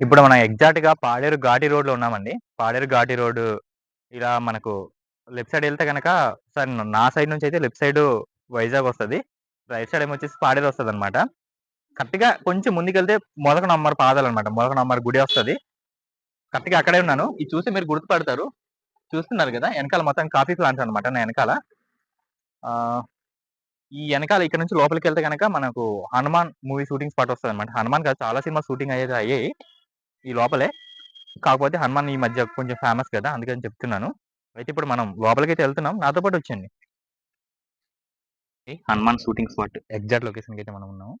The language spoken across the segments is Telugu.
ఇప్పుడు మనం ఎగ్జాక్ట్‌గా పాడేరు ఘాటి రోడ్‌లో ఉన్నామండి. పాడేరు ఘాటి రోడ్ ఇలా మనకు లెఫ్ట్ సైడ్ ఎళ్తే గనక సారీ నా సైడ్ నుంచి అయితే లెఫ్ట్ సైడ్ వైజాగ్ వస్తది. రైట్ సైడ్ ఏమో వచ్చేసి పాడేరు వస్తదనమాట. కరెక్ట్‌గా కొంచెం ముందుకెళ్తే మొలకనమ్మర్ పాదాలనమాట. మొలకనమ్మర్ గుడి వస్తది. కరెక్ట్‌గా అక్కడే ఉన్నాను. ఇది చూసి మీరు గుర్తుపడతారు. చూస్తున్నారు కదా ఎనకాల మొత్తం కాఫీ ప్లాంట్స్ అనమాట నా ఎనకాల. ఆహ్, ఈ ఎనకాల ఇక్కడ నుంచి లోపలికెళ్తే గనక మనకు 'హనుమాన్' మూవీ షూటింగ్ స్పాట్ వస్తదనమాట. 'హనుమాన్' కాదు చాలా సినిమా షూటింగ్ అయ్యేది అయ్యాయి. ఈ లోపలే. కాకపోతే 'హనుమాన్' ఈ మధ్య కొంచెం ఫేమస్ కదా! అందుకని చెప్తున్నాను. అయితే ఇప్పుడు మనం లోపలికి అయితే వెళ్తున్నాం నాతో పాటు వచ్చేయండి. 'హనుమాన్' షూటింగ్ స్పాట్ ఎగ్జాక్ట్ లొకేషన్‌కి అయితే మనం ఉన్నాము.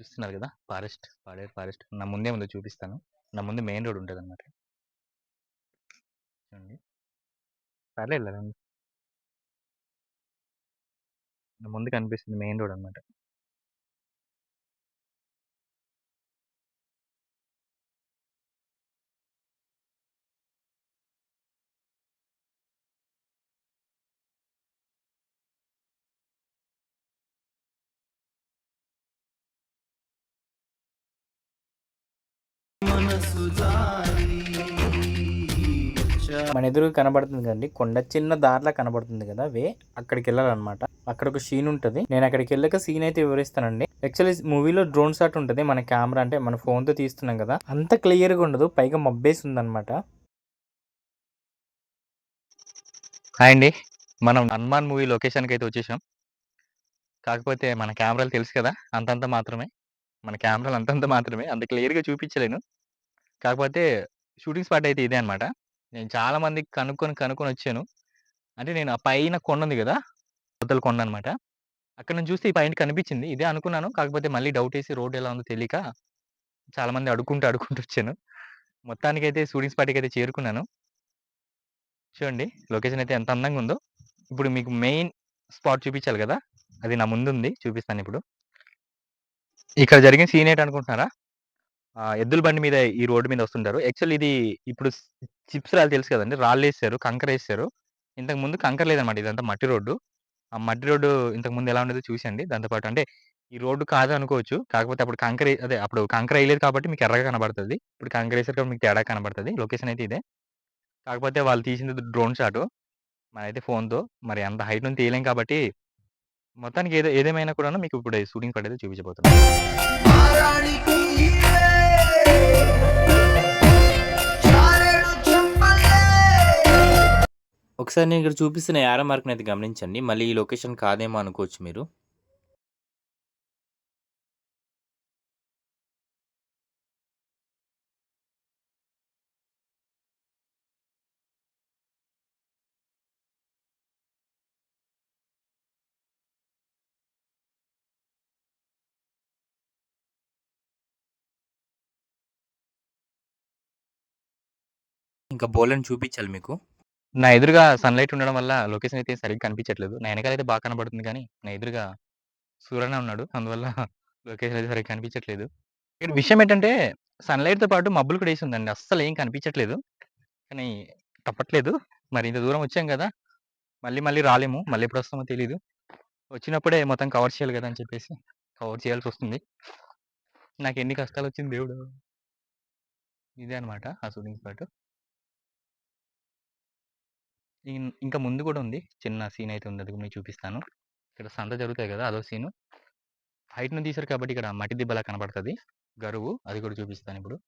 చూస్తున్నారు కదా ఫారెస్ట్, పాడేరు ఫారెస్ట్. నా ముందే ఉందో చూపిస్తాను. నా ముందు మెయిన్ రోడ్ ఉంటదనమాట. చూడండి. సరే రండి. నా ముందు కనిపిస్తుంది మెయిన్ రోడ్ అనమాట. మన ఎదురుగా కనబడుతుంది కదండి కొండ చిన్న దారిలా కనబడుతుంది కదా వే అక్కడికి వెళ్ళాలన్నమాట అక్కడ ఒక సీన్ ఉంటుంది నేను అక్కడికి వెళ్ళక సీన్ అయితే వివరిస్తానండి యాక్చువల్లీ మూవీలో డ్రోన్ షాట్ ఉంటుంది మన కెమెరా అంటే మన ఫోన్తో తీస్తున్నాం కదా అంత క్లియర్గా ఉండదు పైగా మబ్బేసి ఉందన్నమాట హాయ్ అండి. మనం 'హనుమాన్' మూవీ లొకేషన్‌కి అయితే వచ్చేసాం. కాకపోతే మన కెమెరాలు తెలుసు కదా! అంతంత మాత్రమే. మన కెమెరాలు అంతంత మాత్రమే. అంత క్లియర్‌గా చూపించలేను. కాకపోతే షూటింగ్ స్పాట్ అయితే ఇదే అనమాట. నేను చాలా మందికి కనుక్కొని, కనుక్కొని వచ్చాను. అంటే నేను ఆ పైన కొండ ఉంది గదా! అవతల కొండ అనమాట. అక్కడి నుంచి చూస్తే ఈ పైన కనిపించింది. ఇదే అనుకున్నాను. కాకపోతే మళ్ళీ డౌటేసి రోడ్ ఎలా ఉందో తెలియక చాలా మంది అడుక్కుంటూ, అడుక్కుంటూ వచ్చాను. మొత్తానికైతే షూటింగ్ స్పాట్‌కి అయితే చేరుకున్నాను. చూడండి లొకేషన్ అయితే ఎంత అందంగా ఉందో. ఇప్పుడు మీకు మెయిన్ స్పాట్ చూపించాలి గదా! అది నా ముందుంది. చూపిస్తానిప్పుడు. ఇక్కడ జరిగిన సీన్ ఏంటనుకుంటున్నారా? ఎద్దుల బండి మీద ఈ రోడ్డు మీద వస్తుంటారు. యాక్చువల్లీ ఇది ఇప్పుడు చిప్స్ రాళ్ళు తెలుసు కదండీ! రాళ్ళేసారు. కంకరేసారు. ఇంతకుముందు కంకర లేదనమాట. ఇదంతా మట్టి రోడ్డు. ఆ మట్టి రోడ్డు ఇంతకుముందు ఎలా ఉండేదో చూసండి. దాంతో పాటు అంటే ఈ రోడ్డు కాదు అనుకోవచ్చు. కాకపోతే అప్పుడు కంకర అదే అప్పుడు కంకర ఎయలేదు కాబట్టి మీకు ఎర్రగా కనబడతది. ఇప్పుడు కంకరేసారు కాబట్టి మీకు తేడా కనబడతది. లొకేషన్ అయితే ఇదే. కాకపోతే వాళ్ళు తీసింది డ్రోన్ షాటు. మనమైతే ఫోన్‌తో మరి అంత హైట్ నుంచి తీయలేం కాబట్టి మొత్తానికి ఏదో ఏదేమైనా కూడాను మీకు ఇప్పుడు షూటింగ్ స్పాట్ చూపించబోతున్నాను. ఒకసారి నేను ఇక్కడ చూపిస్తున్న యారో మార్క్ని అయితే గమనించండి. మళ్ళీ ఈ లొకేషన్ కాదేమో అనుకోవచ్చు మీరు. ఇంకా బోలని చూపించాలి మీకు. నా ఎదురుగా సన్‌లైట్ ఉండడం వల్ల లొకేషన్ అయితే సరిగ్గా కనిపించట్లేదు. నా ఎనకాలైతే బాగా కనబడుతుంది కానీ నా ఎదురుగా సూరన్న ఉన్నాడు. అందువల్ల లొకేషన్ అయితే సరిగ్గా కనిపించట్లేదు. ఇక్కడ విషయం ఏంటంటే సన్‌లైట్‌తో పాటు మబ్బులు కూడా ఏసిందండి. అస్సలు ఏం కనిపించట్లేదు. కానీ తప్పట్లేదు. మరి ఇంత దూరం వచ్చాం కదా మళ్ళీ మళ్ళీ రాలేము. మళ్ళీ ఎప్పుడొస్తామో తెలీదు. వచ్చినప్పుడే మొత్తం కవర్ చేయాలి కదా అని చెప్పేసి కవర్ చేయాల్సొస్తుంది. నాకెన్ని కష్టాలొచ్చింది దేవుడా! ఇదే అనమాట ఆ సూదింగ్ స్పాట్. ఇన్ ఇంకా ముందు కూడా ఉంది. చిన్న సీన్ అయితే ఉంది. అది కూడా మీకు చూపిస్తాను. ఇక్కడ సంత జరుగుతాయి కదా అదో సీను. హైట్ తీశారు కాబట్టి ఇక్కడ మట్టి దిబ్బలా కనబడుతుంది గరువు అది కూడా చూపిస్తాను ఇప్పుడు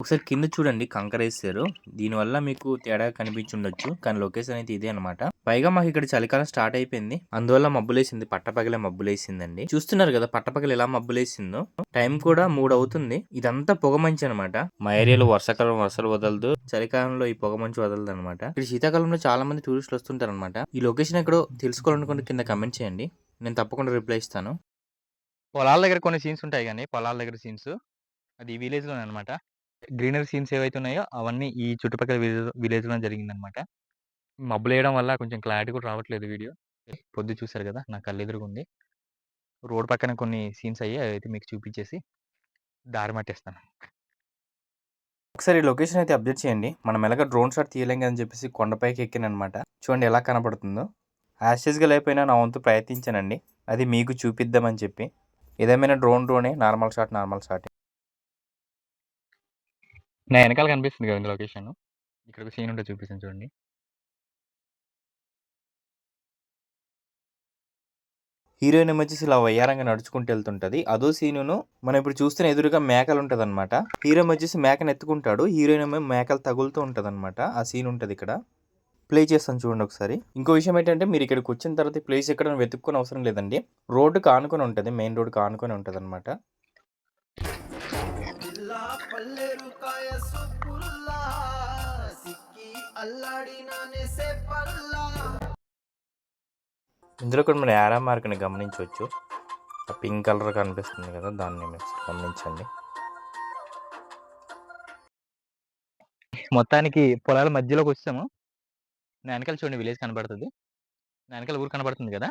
ఒకసారి కింద చూడండి కంకర వేస్తారు దీనివల్ల మీకు తేడా కనిపించుండొచ్చు. కానీ లొకేషన్ అయితే ఇదే అనమాట పైగా మాకు ఇక్కడ చలికాలం స్టార్ట్ అయిపోయింది. అందువల్ల మబ్బులేసింది. పట్టపగలే మబ్బులేసిందండి. చూస్తున్నారు కదా పట్టపగలు ఎలా మబ్బులేసిందో. టైం కూడా మూడు అవుతుంది. ఇదంతా పొగ మంచి అనమాట మా ఏరియాలో వర్షాకాలం వర్షాలు వదలదు. చలికాలంలో ఈ పొగ మంచు వదలదు అనమాట ఇక్కడ శీతాకాలంలో చాలా మంది టూరిస్టులు వస్తుంటారు అనమాట ఈ లొకేషన్ ఎక్కడో తెలుసుకోవాలనుకుంటే కింద కమెంట్ చేయండి. నేను తప్పకుండా రిప్లై ఇస్తాను. పొలాల దగ్గర కొన్ని సీన్స్ ఉంటాయి కానీ పొలాల దగ్గర సీన్స్ అది విలేజ్‌లోనే అనమాట. గ్రీనరీ సీన్స్ ఏవైతే ఉన్నాయో అవన్నీ ఈ చుట్టుపక్కల విలేజ్ విలేజ్‌లోనే జరిగిందనమాట. మబ్బులేయడం వల్ల కొంచెం క్లారిటీ కూడా రావట్లేదు వీడియో. పొద్దు చూసారు గదా! నా కళ్ళెదురుగుంది. రోడ్ పక్కన కొన్ని సీన్స్ అయ్యాయి. అవైతే మీకు చూపించేసి దారి మట్టిస్తాను. ఒకసారి ఈ లొకేషన్ అయితే అప్డేట్ చేయండి మనం ఎలాగ డ్రోన్ షాట్ తీయలేం అని చెప్పేసి కొండపైకి ఎక్కాను అనమాట చూడండి ఎలా కనపడుతుందో యాషెస్గా లేకపోయినా నా వంతు ప్రయత్నించానండి అది మీకు చూపిద్దామని చెప్పి ఏదేమైనా డ్రోన్ డ్రోనే నార్మల్ షాట్ నార్మల్ షాట్ నా వెనకాల కనిపిస్తుంది కదండి లొకేషన్ ఇక్కడ ఒక సీన్ ఉంటే చూపిస్తాను చూడండి. హీరోయిన్ ఏమో వచ్చేసి ఇలా వయ్యారంగా నడుచుకుంటూ వెళ్తుంటది. అదో సీనును మనం ఇప్పుడు చూస్తున్న ఎదురుగా మేకలు ఉంటది అనమాట హీరో ఏమో వచ్చేసి మేకను ఎత్తుకుంటాడు. హీరోయిన్ ఏమో మేకలు తగులుతూ ఉంటది అనమాట ఆ సీన్ ఉంటది ఇక్కడ. ప్లే చేస్తాను చూడండి ఒకసారి. ఇంకో విషయం ఏంటంటే మీరు ఇక్కడికి వచ్చిన తర్వాత ఈ ప్లేస్ ఎక్కడ వెతుక్కునే అవసరం లేదండి. రోడ్డుకి ఆనుకొని ఉంటుంది. మెయిన్ రోడ్డుకి ఆనుకొని ఉంటుంది ఇందులో కూడా మన యారా మార్క్ని గమనించవచ్చు. ఆ పింక్ కలర్ కనిపిస్తుంది కదా దాన్ని గమనించండి. మొత్తానికి పొలాల మధ్యలోకి వచ్చాము. వెనకాల చూడండి విలేజ్ కనబడుతుంది. వెనకాల ఊరు కనబడుతుంది కదా.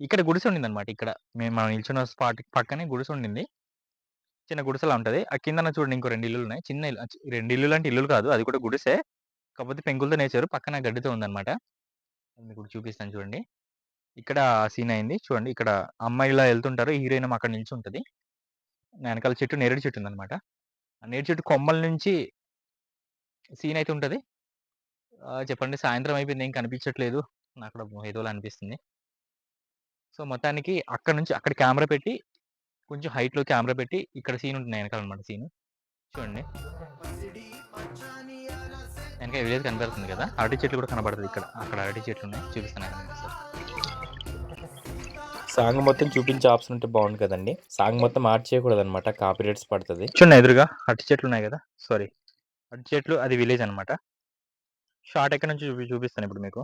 ఇక్కడ గుడిసె ఉండింది అనమాట ఇక్కడ. మేము మనం నిల్చున్న స్పాట్ పక్కనే గుడిసె ఉండింది. చిన్న గుడిసెలా ఉంటుంది. ఆ కిందన చూడండి ఇంకో రెండు ఇల్లులు ఉన్నాయి. చిన్న ఇల్లు రెండు ఇల్లులు అంటే ఇల్లులు కాదు అది కూడా గుడిసే. కాకపోతే పెంకులతో నేచారు పక్కన గడ్డితో ఉందన్నమాట. మీకు ఇప్పుడు చూపిస్తాను చూడండి. ఇక్కడ సీన్ అయింది. చూడండి ఇక్కడ అమ్మాయిలా వెళ్తుంటారు. హీరోయిన్ అక్కడ నిలిచి ఉంటుంది నా వెనకాల చెట్టు నేరేడు చెట్టు ఉందన్నమాట. ఆ నేరేడు చెట్టు కొమ్మల నుంచి సీన్ అయితే ఉంటుంది. చెప్పండి సాయంత్రం అయిపోయింది. ఏం కనిపించట్లేదు. నాకు కూడా ఏదోలా అనిపిస్తుంది. సో, మొత్తానికి అక్కడ నుంచి అక్కడ కెమెరా పెట్టి, కొంచెం హైట్‌లో కెమెరా పెట్టి, ఇక్కడ సీన్ ఉంటుంది వెనకాల అనమాట సీను. చూడండి. వెనక విలేజ్ కనపడుతుంది కదా! అరటి చెట్లు కూడా కనపడతది ఇక్కడ. అక్కడ అరటి చెట్లున్నాయి. చూపిస్తాను ఆగండి ఒకసారి. సాంగ్ మొత్తం చూపించే ఆప్షన్ ఉంటే బాగుండు కదండి సాంగ్ మొత్తం ఆర్ట్ చేయకూడదు అనమాట కాపీ రైట్స్ పడుతుంది చూడండి ఎదురుగా అరటి చెట్లు ఉన్నాయి కదా! సారీ. అరటి చెట్లు అది విలేజ్ అనమాట. షార్ట్ ఎక్కడి నుంచి చూపి చూపిస్తాను ఇప్పుడు మీకు.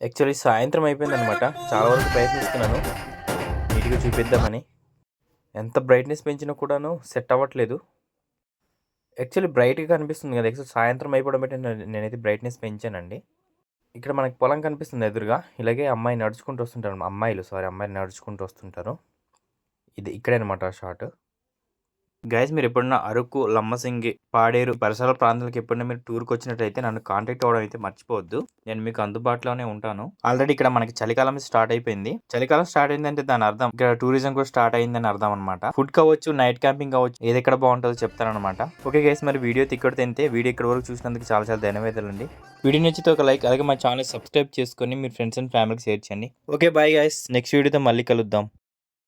యాక్చువల్లీ సాయంత్రం అయిపోయింది అనమాట చాలా వరకు ప్రయత్నిస్తున్నాను నీట్గా చూపిద్దామని ఎంత బ్రైట్నెస్ పెంచినా కూడాను సెట్ అవ్వట్లేదు. యాక్చువల్లీ బ్రైట్గా కనిపిస్తుంది కదా యాక్చువల్ సాయంత్రం అయిపోవడం బట్టి నేనైతే బ్రైట్నెస్ పెంచానండి. ఇక్కడ మనకి పొలం కనిపిస్తుంది ఎదురుగా ఇలాగే అమ్మాయి నడుచుకుంటూ వస్తుంటారు అమ్మాయిలు సారీ అమ్మాయిలు నడుచుకుంటూ వస్తుంటారు. ఇది ఇక్కడే అనమాట షార్ట్ గైస్ మీరు ఎప్పుడన్నా అరకు లమ్మసింగి పాడేరు పరిసర ప్రాంతాలకు ఎప్పుడైనా మీరు టూర్కి వచ్చినట్టయితే నన్ను కాంటాక్ట్ అవ్వడం అయితే మర్చిపోవద్దు. నేను మీకు అందుబాటులోనే ఉంటాను. ఆల్రెడీ ఇక్కడ మనకి చలికాలం స్టార్ట్ అయిపోయింది. చలికాలం స్టార్ట్ అయిందంటే దాని అర్థం ఇక్కడ టూరిజం కూడా స్టార్ట్ అయిందని అర్థం అనమాట ఫుడ్ కావచ్చు నైట్ క్యాంపింగ్ కావచ్చు ఏది ఎక్కడ బాగుంటుందో చెప్తారనమాట ఓకే గైస్ మరి వీడియో ఇక్కడ తింటే వీడియో ఇక్కడ వరకు చూసినందుకు చాలా చాలా ధన్యవాదాలు అండి. వీడియో నచ్చితే ఒక లైక్ అలాగే మా ఛానల్ సబ్స్క్రైబ్ చేసుకొని మీ ఫ్రెండ్స్ అండ్ ఫ్యామిలీకి షేర్ చేయండి. ఓకే బాయ్ గైస్ నెక్స్ట్ వీడియోతో మళ్ళీ కలుద్దాం.